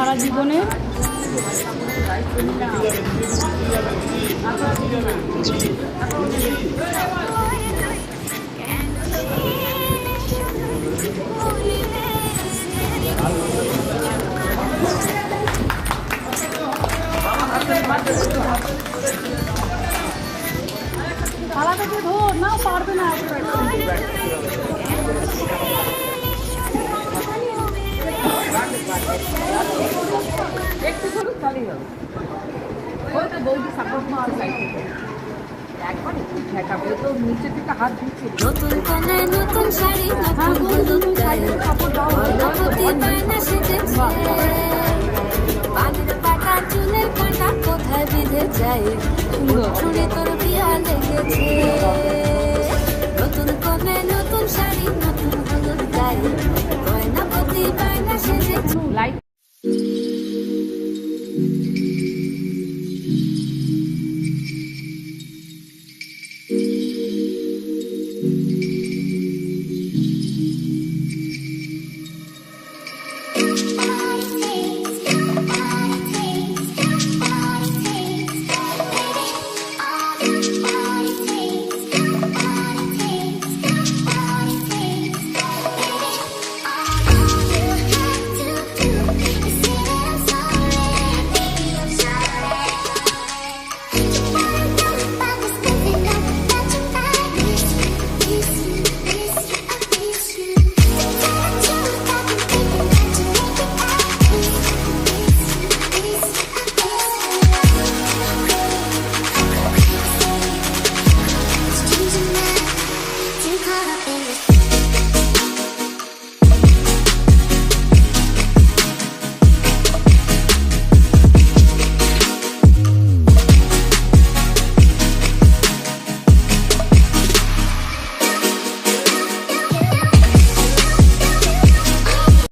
সারা জীবনের থালাটাকে ধর না পারবে না একটু ধরুন তাহলেই হবে। ওই তো বৌদি সাপোর্ট মার সাইড একবার একটু ঠেকাবে ও তো নিচে থেকে হাত দিচ্ছে। নতুন নতুন শাড়ি নতুন হলুদ গায়ে সেজেছে। পানির পাটা চুলের কাঁটা কোথায় বিঁধে যায়? ছুরি তোর বিয়া লেগেছে। নতুন কোনে নতুন শাড়ি নতুন হলুদ গায়ে গয়না সেজেছে। লাইট